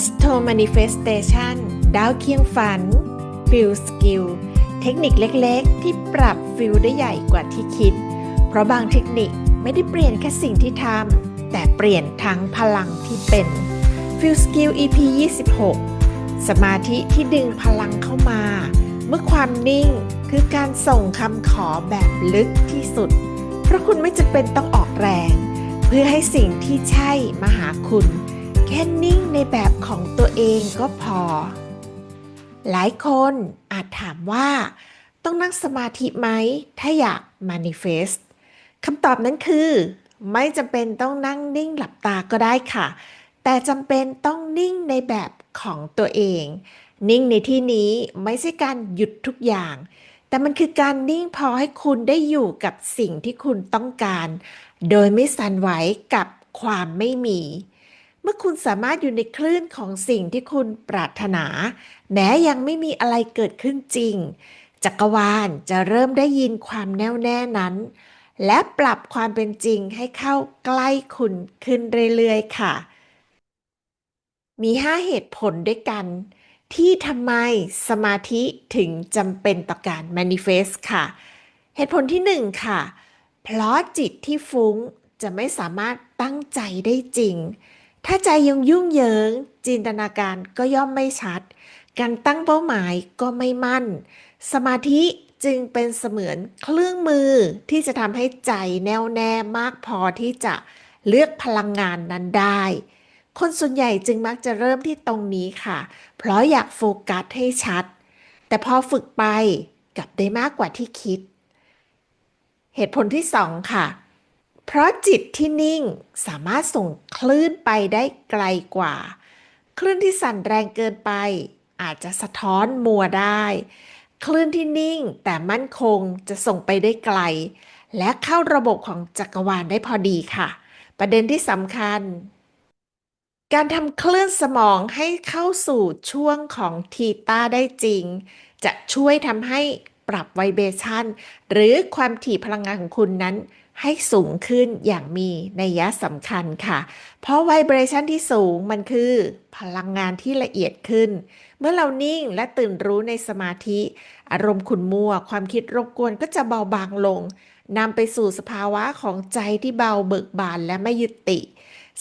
Astro Manifestation ดาวเคียงฝัน Feel Skill เทคนิคเล็กๆ ที่ปรับฟิลได้ใหญ่กว่าที่คิด เพราะบางเทคนิคไม่ได้เปลี่ยนแค่สิ่งที่ทำ แต่เปลี่ยนทั้งพลังที่เป็น Feel Skill EP 26 สมาธิที่ดึงพลังเข้ามา เมื่อความนิ่งคือการส่งคำขอแบบลึกที่สุด เพราะคุณไม่จำเป็นต้องออกแรง เพื่อให้สิ่งที่ใช่มาหาคุณ แค่นิ่งในแบบของตัวเองก็พอ หลายคนอาจถามว่า ต้องนั่งสมาธิไหม ถ้าอยาก manifest คำตอบนั้นคือ ไม่จำเป็นต้องนั่งนิ่งหลับตาก็ได้ค่ะ แต่จำเป็นต้องนิ่งในแบบของตัวเอง นิ่งในที่นี้ไม่ใช่การหยุดทุกอย่างแต่มันคือการนิ่งพอให้คุณได้อยู่กับสิ่งที่คุณต้องการ โดยไม่สั่นไหวกับความไม่มี เมื่อคุณสามารถอยู่ในคลื่นของสิ่งที่คุณปรารถนา แม้ยังไม่มีอะไรเกิดขึ้นจริง จักรวาลจะเริ่มได้ยินความแน่วแน่นั้น และปรับความเป็นจริงให้เข้าใกล้คุณขึ้นเรื่อยๆค่ะ มี 5 เหตุผลด้วยกัน ที่ทำไมสมาธิถึงจำเป็นต่อการ manifest ค่ะ เหตุผลที่ 1 ค่ะ เพราะจิตที่ฟุ้งจะไม่สามารถตั้งใจได้จริง ถ้าใจยังยุ่งเหยิง จินตนาการก็ย่อมไม่ชัด การตั้งเป้าหมายก็ไม่มั่น สมาธิจึงเป็นเสมือนเครื่องมือที่จะทำให้ใจแน่วแน่มากพอที่จะเลือกพลังงานนั้นได้ คนส่วนใหญ่จึงมักจะเริ่มที่ตรงนี้ค่ะ เพราะอยากโฟกัสให้ชัด แต่พอฝึกไปกลับได้มากกว่าที่คิด เหตุผลที่สองค่ะ เพราะจิตที่นิ่งสามารถส่งคลื่นไปได้ไกลกว่า คลื่นที่สั่นแรงเกินไป อาจจะสะท้อนมัวได้ คลื่นที่นิ่งแต่มั่นคงจะส่งไปได้ไกล และเข้าระบบของจักรวาลได้พอดีค่ะ ประเด็นที่สำคัญ การทำคลื่นสมองให้เข้าสู่ช่วงของทีต้าได้จริง จะช่วยทำให้ปรับไวเบชันหรือความถี่พลังงานของคุณนั้น ให้สูงขึ้นอย่างมีนัยยะสำคัญค่ะ เพราะไวเบรชันที่สูงมันคือพลังงานที่ละเอียดขึ้น เมื่อเรานิ่งและตื่นรู้ในสมาธิ อารมณ์ขุนมัว ความคิดรบกวนก็จะเบาบางลงนำไปสู่สภาวะของใจที่เบาเบิกบานและไม่ยึดติ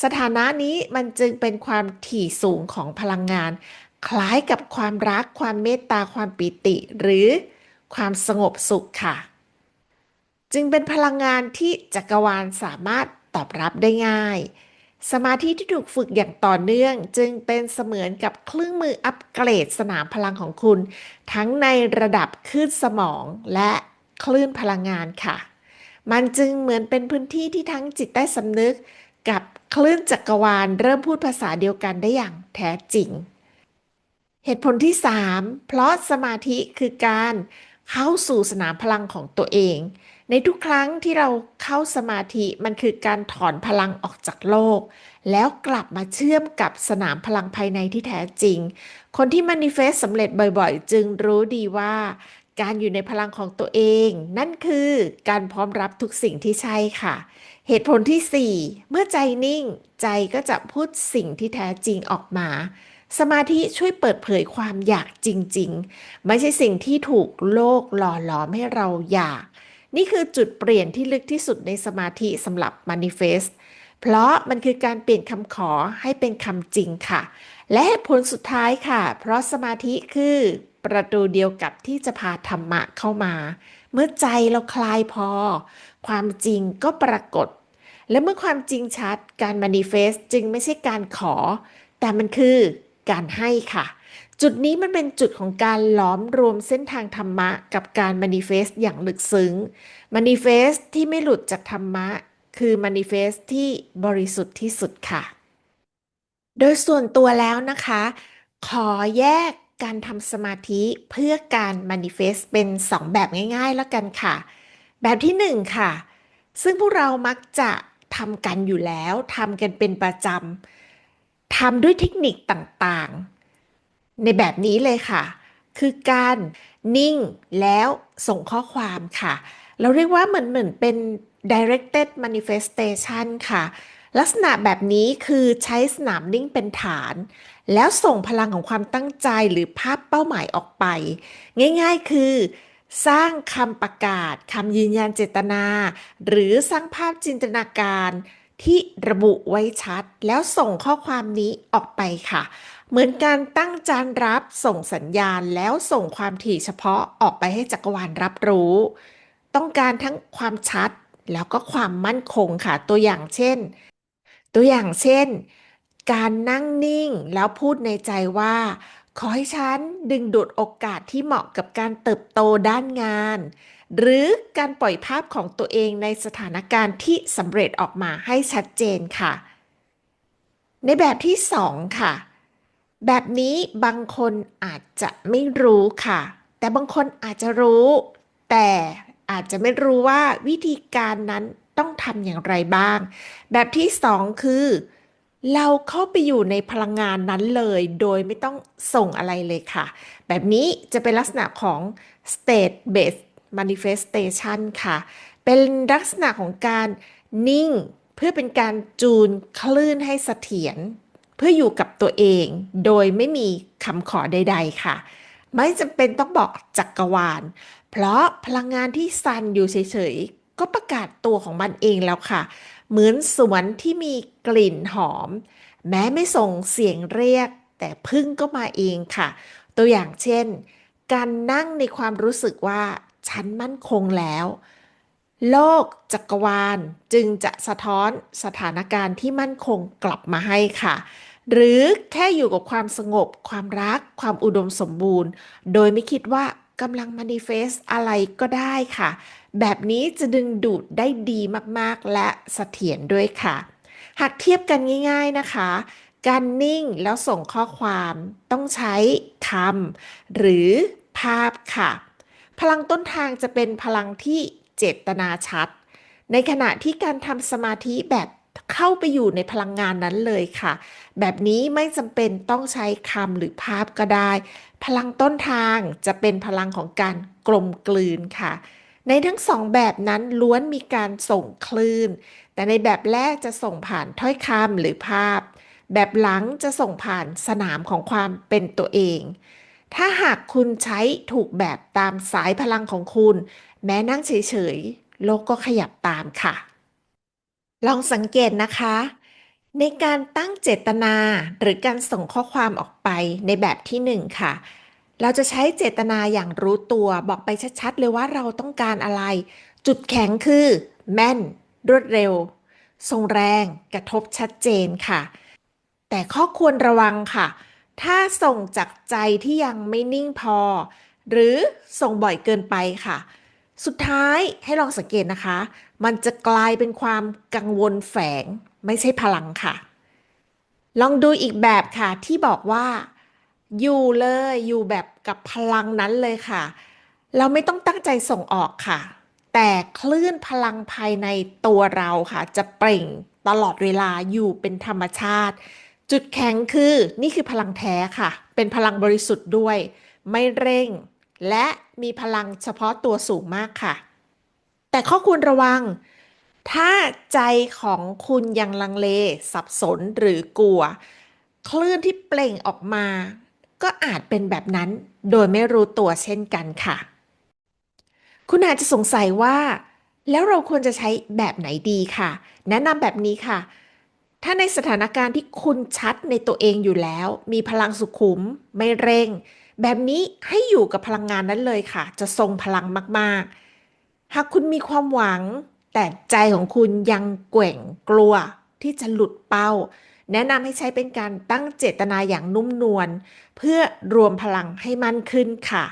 สถานะนี้มันจึงเป็นความถี่สูงของพลังงาน คล้ายกับความรัก ความเมตตา ความปิติ หรือความสงบสุขค่ะ จึงเป็นพลังงานที่จักรวาลสามารถตอบรับได้ง่าย สมาธิที่ถูกฝึกอย่างต่อเนื่อง จึงเป็นเสมือนกับเครื่องมืออัปเกรดสนามพลังของคุณ ทั้งในระดับคลื่นสมองและคลื่นพลังงานค่ะ มันจึงเหมือนเป็นพื้นที่ที่ทั้งจิตใต้สำนึก กับคลื่นจักรวาลเริ่มพูดภาษาเดียวกันได้อย่างแท้จริง เหตุผลที่ 3 เพราะสมาธิคือการเข้าสู่สนามพลังของตัวเอง ในทุกครั้งที่เราเข้าสมาธิมันคือการถอนพลังออกจากโลก แล้วกลับมาเชื่อมกับสนามพลังภายในที่แท้จริง คนที่มานิเฟสสำเร็จบ่อยๆ จึงรู้ดีว่า การอยู่ในพลังของตัวเอง นั่นคือการพร้อมรับทุกสิ่งที่ใช่ค่ะ เหตุผลที่ 4 เมื่อใจนิ่ง ใจก็จะพูดสิ่งที่แท้จริงออกมาสมาธิช่วยเปิดเผยความอยากจริง ๆ ไม่ใช่สิ่งที่ถูกโลกหล่อหลอมให้เราอยาก นี่คือจุดเปลี่ยนที่ลึกที่สุดในสมาธิสำหรับ Manifest เพราะมันคือการเปลี่ยนคำขอให้เป็นคำจริงค่ะ และผลสุดท้ายค่ะ เพราะสมาธิคือประตูเดียวกับที่จะพาธรรมะเข้ามา เมื่อใจเราคลายพอ ความจริงก็ปรากฏ และเมื่อความจริงชัดการ manifest จึงไม่ใช่การขอ แต่มันคือการให้ค่ะ จุดนี้มันเป็นจุดของการล้อมรวมเส้นทางธรรมะ กับการ manifest อย่างลึกซึ้ง manifest ที่ไม่หลุดจากธรรมะ คือ manifest ที่บริสุทธิ์ที่สุดค่ะ โดยส่วนตัวแล้วนะคะ ขอแยกการทำสมาธิเพื่อการ manifest เป็น 2 แบบง่ายๆแล้วกันค่ะ แบบที่ 1 ค่ะ ซึ่งพวกเรามักจะทำกันอยู่แล้วทำกันเป็นประจำทำด้วยเทคนิคต่างๆ ในแบบนี้เลยค่ะ คือการนิ่งแล้วส่งข้อความค่ะ เราเรียกว่าเหมือนเหมือนเป็น directed manifestation ค่ะ ลักษณะแบบนี้คือใช้สนามนิ่งเป็นฐาน แล้วส่งพลังของความตั้งใจหรือภาพเป้าหมายออกไป ง่ายๆคือสร้างคำประกาศคำยืนยันเจตนา หรือสร้างภาพจินตนาการที่ระบุไว้ชัด แล้วส่งข้อความนี้ออกไปค่ะ เหมือนการตั้งจานรับส่งสัญญาณแล้วส่งความถี่เฉพาะออกไปให้จักรวาลรับรู้ ต้องการทั้งความชัดแล้วก็ความมั่นคงค่ะตัวอย่างเช่น ตัวอย่างเช่น การนั่งนิ่งแล้วพูดในใจว่า ขอให้ฉันดึงดูดโอกาสที่เหมาะกับการเติบโตด้านงาน หรือการปล่อยภาพของตัวเองในสถานการณ์ที่สำเร็จออกมาให้ชัดเจนค่ะ ในแบบที่สองค่ะ แบบนี้บางคนอาจจะไม่รู้ค่ะ แต่บางคนอาจจะรู้ แต่อาจจะไม่รู้ว่าวิธีการนั้นต้องทำอย่างไรบ้าง แบบที่สองคือ เราเข้าไปอยู่ในพลังงานนั้นเลย โดยไม่ต้องส่งอะไรเลยค่ะ แบบนี้จะเป็นลักษณะของ state based manifestation ค่ะ เป็นลักษณะของการนิ่ง เพื่อเป็นการจูนคลื่นให้เสถียร เพื่ออยู่กับตัวเอง โดยไม่มีคำขอใด ๆ ค่ะ ไม่จำเป็นต้องบอกจักรวาล เพราะพลังงานที่ซันอยู่เฉยๆ ก็ประกาศตัวของมันเองแล้วค่ะ เหมือนสวนที่มีกลิ่นหอม แม้ไม่ส่งเสียงเรียก แต่พึ่งก็มาเองค่ะ ตัวอย่างเช่น การนั่งในความรู้สึกว่าฉันมั่นคงแล้วโลกจักรวาลจึงจะสะท้อนสถานการณ์ที่มั่นคงกลับมาให้ค่ะ หรือแค่อยู่กับความสงบ ความรัก ความอุดมสมบูรณ์ โดยไม่คิดว่ากำลังมานิเฟสอะไรก็ได้ค่ะ แบบนี้จะดึงดูดได้ดีมากๆ และเสถียรด้วยค่ะ หากเทียบกันง่าย ๆนะคะ การนิ่งแล้วส่งข้อความต้องใช้คำหรือภาพค่ะ พลังต้นทางจะเป็นพลังที่เจตนาชัด ในขณะที่การทำสมาธิแบบ เข้าไปอยู่ในพลังงานนั้นเลยค่ะ แบบนี้ไม่จำเป็นต้องใช้คำหรือภาพก็ได้ พลังต้นทางจะเป็นพลังของการกลมกลืนค่ะ ในทั้งสองแบบนั้นล้วนมีการส่งคลื่น แต่ในแบบแรกจะส่งผ่านถ้อยคำหรือภาพ แบบหลังจะส่งผ่านสนามของความเป็นตัวเอง ถ้าหากคุณใช้ถูกแบบตามสายพลังของคุณ แม้นั่งเฉยๆโลกก็ขยับตามค่ะ ลองสังเกตนะคะ ในการตั้งเจตนาหรือการส่งข้อความออกไปในแบบที่หนึ่งค่ะ เราจะใช้เจตนาอย่างรู้ตัวบอกไปชัดๆเลยว่าเราต้องการอะไร จุดแข็งคือ แม่น รวดเร็ว ทรงแรงกระทบชัดเจนค่ะ แต่ข้อควรระวังค่ะ ถ้าส่งจากใจที่ยังไม่นิ่งพอ หรือส่งบ่อยเกินไปค่ะ สุดท้ายให้ลองสังเกตนะคะ มันจะกลายเป็นความกังวลแฝงไม่ใช่พลังค่ะ ลองดูอีกแบบค่ะที่บอกว่า อยู่เลยอยู่แบบกับพลังนั้นเลยค่ะ เราไม่ต้องตั้งใจส่งออกค่ะ แต่คลื่นพลังภายในตัวเราค่ะ จะเปล่งตลอดเวลาอยู่เป็นธรรมชาติ จุดแข็งคือนี่คือพลังแท้ค่ะ เป็นพลังบริสุทธิ์ด้วย ไม่เร่ง และมีพลังเฉพาะตัวสูงมากค่ะ แต่ข้อควรระวัง ถ้าใจของคุณยังลังเล สับสนหรือกลัว คลื่นที่เปล่งออกมา ก็อาจเป็นแบบนั้นโดยไม่รู้ตัวเช่นกันค่ะ คุณอาจจะสงสัยว่า แล้วเราควรจะใช้แบบไหนดีค่ะ แนะนำแบบนี้ค่ะ ถ้าในสถานการณ์ที่คุณชัดในตัวเองอยู่แล้ว มีพลังสุขุมไม่เร่ง แบบนี้ให้อยู่กับพลังงานนั้นเลยค่ะ จะทรงพลังมาก ๆ หากคุณมีความหวัง แต่ใจของคุณยังแกว่งกลัวที่จะหลุดเป้า แนะนำให้ใช้เป็นการตั้งเจตนาอย่างนุ่มนวลเพื่อรวมพลังให้มั่นขึ้นค่ะ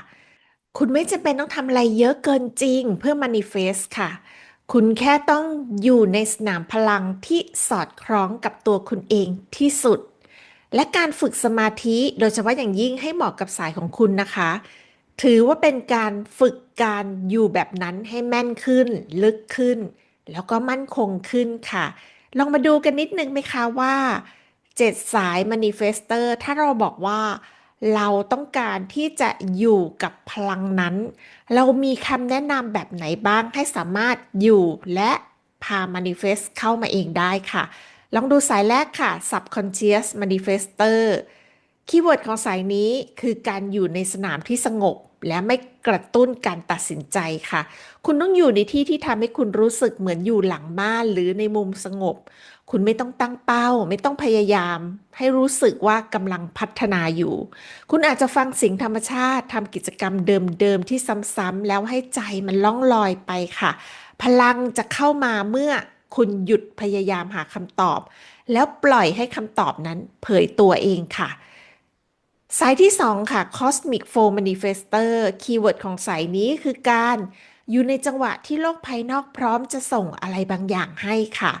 คุณไม่จำเป็นต้องทำอะไรเยอะเกินจริงเพื่อ manifest ค่ะคุณแค่ต้องอยู่ในสนามพลังที่สอดคล้องกับตัวคุณเองที่สุด และการฝึกสมาธิโดยเฉพาะอย่างยิ่งให้เหมาะกับสายของคุณนะคะ ถือว่าเป็นการฝึกการอยู่แบบนั้นให้แม่นขึ้น ลึกขึ้น แล้วก็มั่นคงขึ้นค่ะ ลองมาดูกันนิดนึงไหมคะว่าเจ็ดสาย manifester ถ้าเราบอกว่าเราต้องการที่จะอยู่กับพลังนั้น เรามีคำแนะนำแบบไหนบ้างให้สามารถอยู่และพา manifest เข้ามาเองได้ค่ะ ลองดูสายแรกค่ะ subconscious manifestor คีย์เวิร์ดของสายนี้คือการอยู่ในสนามที่สงบ และไม่กระตุ้นการตัดสินใจค่ะ คุณต้องอยู่ในที่ที่ทำให้คุณรู้สึกเหมือนอยู่หลังบ้านหรือในมุมสงบ คุณไม่ต้องตั้งเป้า ไม่ต้องพยายาม ให้รู้สึกว่ากำลังพัฒนาอยู่ คุณอาจจะฟังเสียงธรรมชาติทำกิจกรรมเดิมๆที่ซ้ำๆแล้วให้ใจมันล่องลอยไปค่ะ พลังจะเข้ามาเมื่อ คุณหยุดพยายามหาคำตอบ แล้วปล่อยให้คำตอบนั้นเผยตัวเองค่ะ สายที่ 2 ค่ะ Cosmic Flow Manifestor คีย์เวิร์ดของสายนี้คือการอยู่ในจังหวะที่โลกภายนอกพร้อมจะส่งอะไรบางอย่างให้ค่ะ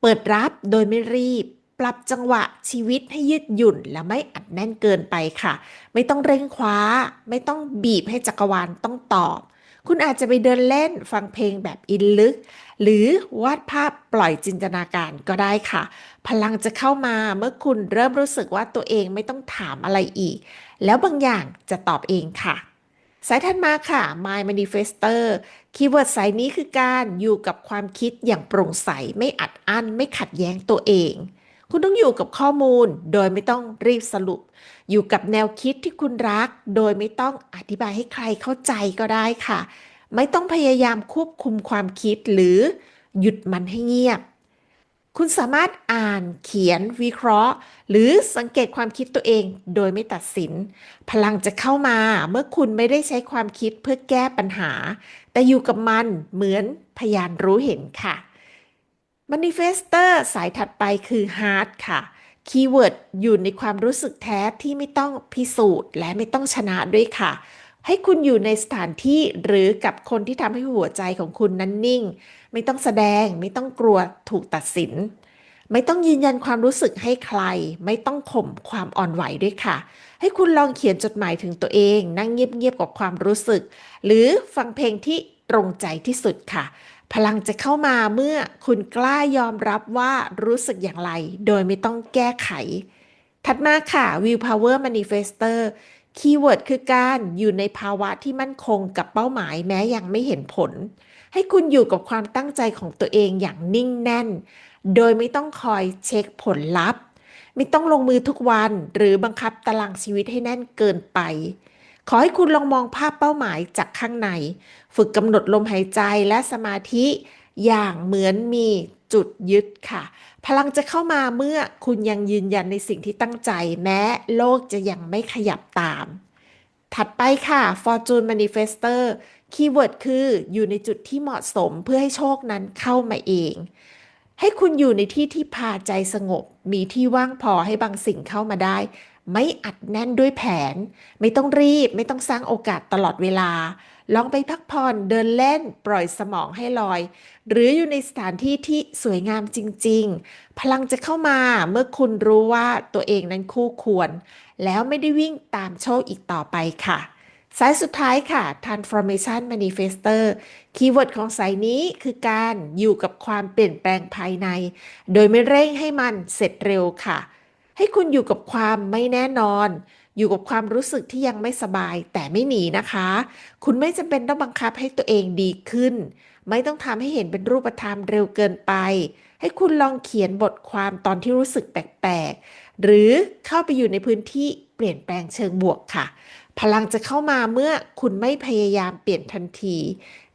เปิดรับโดยไม่รีบ ปรับจังหวะชีวิตให้ยืดหยุ่นและไม่อัดแน่นเกินไปค่ะ ไม่ต้องเร่งคว้า ไม่ต้องบีบให้จักรวาลต้องตอบ คุณอาจจะไปเดินเล่นฟังเพลงแบบอินลึก หรือวาดภาพปล่อยจินตนาการก็ได้ค่ะ พลังจะเข้ามาเมื่อคุณเริ่มรู้สึกว่าตัวเองไม่ต้องถามอะไรอีก แล้วบางอย่างจะตอบเองค่ะ สายถัดมาค่ะ My Manifestor คีย์เวิร์ดสายนี้คือการอยู่กับความคิดอย่างโปร่งใสไม่อัดอั้นไม่ขัดแย้งตัวเอง คุณต้องอยู่กับข้อมูลโดยไม่ต้องรีบสรุป อยู่กับแนวคิดที่คุณรัก โดยไม่ต้องอธิบายให้ใครเข้าใจก็ได้ค่ะ ไม่ต้องพยายามควบคุมความคิดหรือหยุดมันให้เงียบ คุณสามารถอ่านเขียนวิเคราะห์ หรือสังเกตความคิดตัวเองโดยไม่ตัดสิน พลังจะเข้ามาเมื่อคุณไม่ได้ใช้ความคิดเพื่อแก้ปัญหา แต่อยู่กับมันเหมือนพยานรู้เห็นค่ะ Manifestor สายถัดไปคือ Heart ค่ะ คีย์เวิร์ดอยู่ในความรู้สึกแท้ที่ไม่ต้องพิสูจน์ และไม่ต้องชนะด้วยค่ะ ให้คุณอยู่ในสถานที่หรือกับคนที่ทำให้หัวใจของคุณนั้นนิ่ง ไม่ต้องแสดง ไม่ต้องกลัวถูกตัดสิน ไม่ต้องยืนยันความรู้สึกให้ใคร ไม่ต้องข่มความอ่อนไหวด้วยค่ะ ให้คุณลองเขียนจดหมายถึงตัวเอง นั่งเงียบๆกับความรู้สึก หรือฟังเพลงที่ตรงใจที่สุดค่ะ พลังจะเข้ามาเมื่อคุณกล้ายอมรับว่ารู้สึกอย่างไร โดยไม่ต้องแก้ไข ถัดมาค่ะ Will Power Manifestor คีย์เวิร์ดคือการอยู่ในภาวะที่มั่นคงกับเป้าหมายแม้ยังไม่เห็นผล ให้คุณอยู่กับความตั้งใจของตัวเองอย่างนิ่งแน่น โดยไม่ต้องคอยเช็คผลลัพธ์ ไม่ต้องลงมือทุกวันหรือบังคับตารางชีวิตให้แน่นเกินไป ขอให้คุณลองมองภาพเป้าหมายจากข้างใน ฝึกกำหนดลมหายใจและสมาธิอย่างเหมือนมีจุดยึดค่ะ พลังจะเข้ามาเมื่อคุณยังยืนยันในสิ่งที่ตั้งใจ แม้โลกจะยังไม่ขยับตาม ถัดไปค่ะ Fortune Manifestor คีย์เวิร์ดคืออยู่ในจุดที่เหมาะสมเพื่อให้โชคนั้นเข้ามาเอง ให้คุณอยู่ในที่ที่พาใจสงบ มีที่ว่างพอให้บางสิ่งเข้ามาได้ ไม่อัดแน่นด้วยแผน ไม่ต้องรีบ ไม่ต้องสร้างโอกาสตลอดเวลา ลองไปพักผ่อนเดินเล่นปล่อยสมองให้ลอย หรืออยู่ในสถานที่ที่สวยงามจริง ๆ พลังจะเข้ามาเมื่อคุณรู้ว่าตัวเองนั้นคู่ควร แล้วไม่ได้วิ่งตามโชคอีกต่อไปค่ะ สายสุดท้ายค่ะ transformation manifestor คีย์เวิร์ดของสายนี้คือการอยู่กับความเปลี่ยนแปลงภายใน โดยไม่เร่งให้มันเสร็จเร็วค่ะ ให้คุณอยู่กับความไม่แน่นอน อยู่กับความรู้สึกที่ยังไม่สบาย แต่ไม่หนีนะคะ คุณไม่จำเป็นต้องบังคับให้ตัวเองดีขึ้น ไม่ต้องทำให้เห็นเป็นรูปธรรมเร็วเกินไป ให้คุณลองเขียนบทความตอนที่รู้สึกแปลกๆ หรือเข้าไปอยู่ในพื้นที่เปลี่ยนแปลงเชิงบวกค่ะ พลังจะเข้ามาเมื่อคุณไม่พยายามเปลี่ยนทันที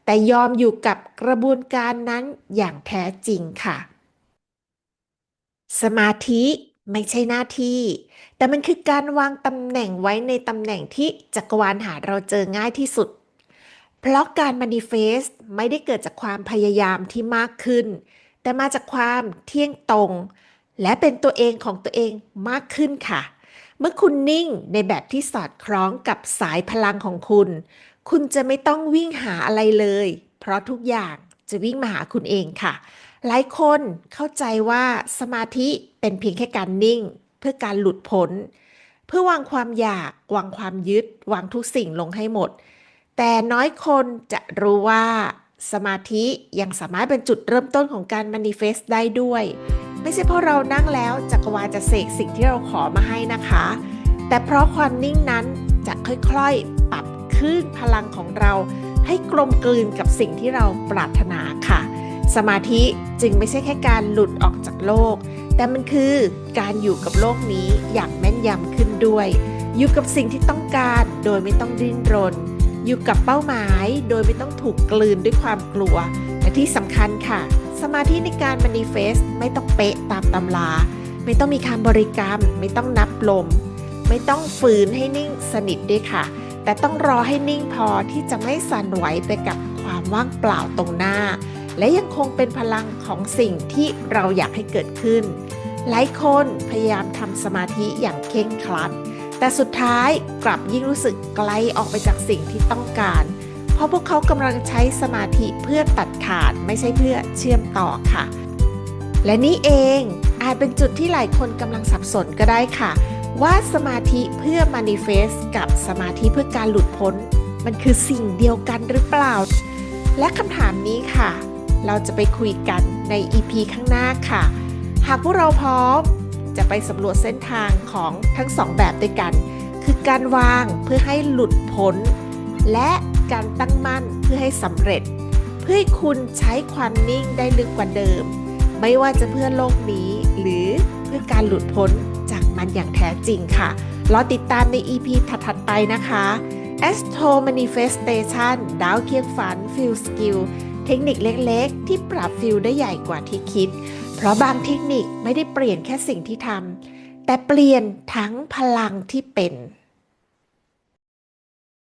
แต่ยอมอยู่กับกระบวนการนั้นอย่างแท้จริงค่ะ สมาธิ ไม่ใช่หน้าที่ แต่มันคือการวางตำแหน่งไว้ในตำแหน่งที่จักรวาลหาเราเจอง่ายที่สุด เพราะการ manifest ไม่ได้เกิดจากความพยายามที่มากขึ้น แต่มาจากความเที่ยงตรง และเป็นตัวเองของตัวเองมากขึ้นค่ะ เมื่อคุณนิ่งในแบบที่สอดคล้องกับสายพลังของคุณ คุณจะไม่ต้องวิ่งหาอะไรเลย เพราะทุกอย่างจะวิ่งมาหาคุณเองค่ะ หลายคนเข้าใจว่าสมาธิเป็นเพียงแค่การนิ่ง เพื่อการหลุดพ้นเพื่อวางความอยาก วางความยึด วางทุกสิ่งลงให้หมด แต่น้อยคนจะรู้ว่าสมาธิยังสามารถเป็นจุดเริ่มต้นของการ manifest ได้ด้วย ไม่ใช่เพราะเรานั่งแล้วจักรวาลจะเสกสิ่งที่เราขอมาให้นะคะ แต่เพราะความนิ่งนั้นจะค่อยๆ ปรับคลื่นพลังของเรา ให้กลมกลืนกับสิ่งที่เราปรารถนาค่ะ สมาธิจึงไม่ใช่แค่การหลุดออกจากโลก แต่มันคือการอยู่กับโลกนี้อย่างแม่นยำขึ้นด้วย อยู่กับสิ่งที่ต้องการโดยไม่ต้องดิ้นรน อยู่กับเป้าหมายโดยไม่ต้องถูกกลืนด้วยความกลัว และที่สำคัญค่ะ สมาธิในการ manifest ไม่ต้องเป๊ะตามตำรา ไม่ต้องมีคำบริกรรม ไม่ต้องนับลม ไม่ต้องฝืนให้นิ่งสนิทด้วยค่ะ แต่ต้องรอให้นิ่งพอที่จะไม่สั่นไหวไปกับความว่างเปล่าตรงหน้า และยังคงเป็นพลังของสิ่งที่เราอยากให้เกิดขึ้น หลายคนพยายามทำสมาธิอย่างเคร่งครัด แต่สุดท้ายกลับยิ่งรู้สึกไกลออกไปจากสิ่งที่ต้องการ เพราะพวกเขากำลังใช้สมาธิเพื่อตัดขาดไม่ใช่เพื่อเชื่อมต่อค่ะ และนี่เองอาจเป็นจุดที่หลายคนกำลังสับสนก็ได้ค่ะ ว่าสมาธิเพื่อ manifest กับสมาธิเพื่อการหลุดพ้น มันคือสิ่งเดียวกันหรือเปล่า และคำถามนี้ค่ะ เราจะไปคุยกันใน EP ข้างหน้าค่ะ หากพวกเราพร้อมจะไปสำรวจเส้นทางของทั้งสองแบบด้วยกัน คือการวางเพื่อให้หลุดพ้นและการตั้งมั่นเพื่อให้สำเร็จ เพื่อให้คุณใช้ความนิ่งได้ลึกกว่าเดิม ไม่ว่าจะเพื่อโลกนี้หรือเพื่อการหลุดพ้นจากมันอย่างแท้จริงค่ะ รอติดตามใน EP ถัดๆไปนะคะ Astro Manifestation ดาวเคียงฝัน Feel Skill เทคนิคเล็กๆ ที่ปรับฟิลได้ใหญ่กว่าที่คิด เพราะบางเทคนิคไม่ได้เปลี่ยนแค่สิ่งที่ทำแต่เปลี่ยนทั้งพลังที่เป็น